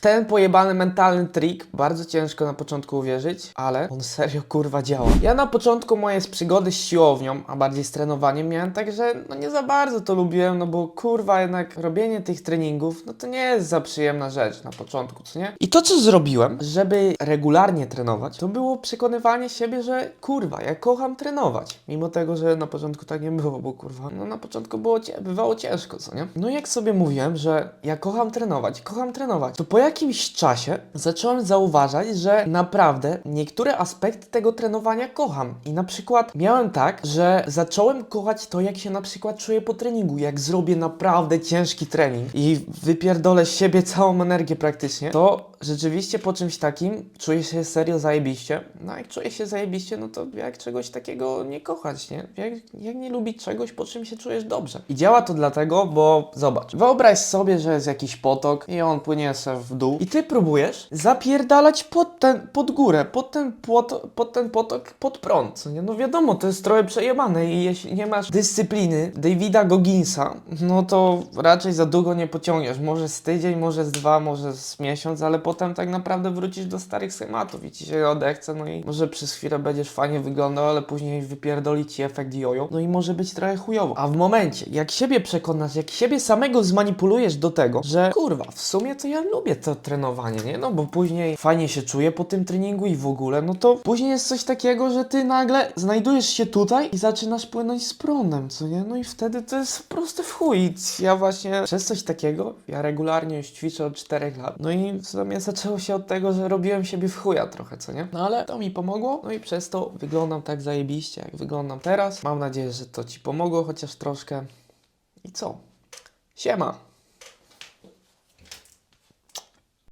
ten pojebany mentalny trik bardzo ciężko na początku uwierzyć, ale on serio kurwa działa. Ja na początku moje przygody z siłownią, a bardziej z trenowaniem miałem tak, że no nie za bardzo to lubiłem, no bo kurwa jednak robienie tych treningów, no to nie jest za przyjemna rzecz na początku, co nie? I to co zrobiłem, żeby regularnie trenować, to było przekonywanie siebie, że kurwa, ja kocham trenować. Mimo tego, że na początku tak nie było, bo kurwa, no na początku było, bywało ciężko, co nie? No jak sobie mówiłem, że ja kocham trenować, kocham trenować, to po jakimś czasie zacząłem zauważać, że naprawdę niektóre aspekty tego trenowania kocham. I na przykład miałem tak, że zacząłem kochać to, jak się na przykład czuję po treningu, jak zrobię naprawdę ciężki trening i wypierdolę z siebie całą energię praktycznie, to rzeczywiście po czymś takim czuję się serio zajebiście. No jak czuję się zajebiście, no to jak czegoś takiego nie kochać, nie? Jak, jak nie lubić czegoś, po czym się czujesz dobrze. I działa to dlatego, bo zobacz, wyobraź sobie, że jest jakiś potok i on płynie se w dół i ty próbujesz zapierdalać pod, ten, pod górę, pod ten, płot, pod ten potok, pod prąd, nie? No wiadomo, to jest trochę przejebane i jeśli nie masz dyscypliny Davida Gogginsa, no to raczej za długo nie pociągniesz. Może z tydzień, może z dwa, może z miesiąc, ale potem tak naprawdę wrócisz do starych schematów i ci się odechce, no i może przez chwilę będziesz fajnie wyglądał, ale później wypierdoli ci efekt jojo, no i może być trochę chujowo. A w momencie, jak siebie przekonasz, jak siebie samego zmanipulujesz do tego, że kurwa, w sumie to ja lubię to trenowanie, nie? No bo później fajnie się czuję po tym treningu i w ogóle, no to później jest coś takiego, że ty nagle znajdujesz się tutaj i zaczynasz płynąć z prądem, co nie? No i wtedy to jest proste w chuj. Ja właśnie przez coś takiego, ja regularnie już ćwiczę od 4 lat, no i w sumie zaczęło się od tego, że robiłem siebie w chuja trochę, co nie? No ale to mi pomogło, no i przez to wyglądam tak zajebiście, jak wyglądam teraz. Mam nadzieję, że to ci pomogło chociaż troszkę. I co? Siema!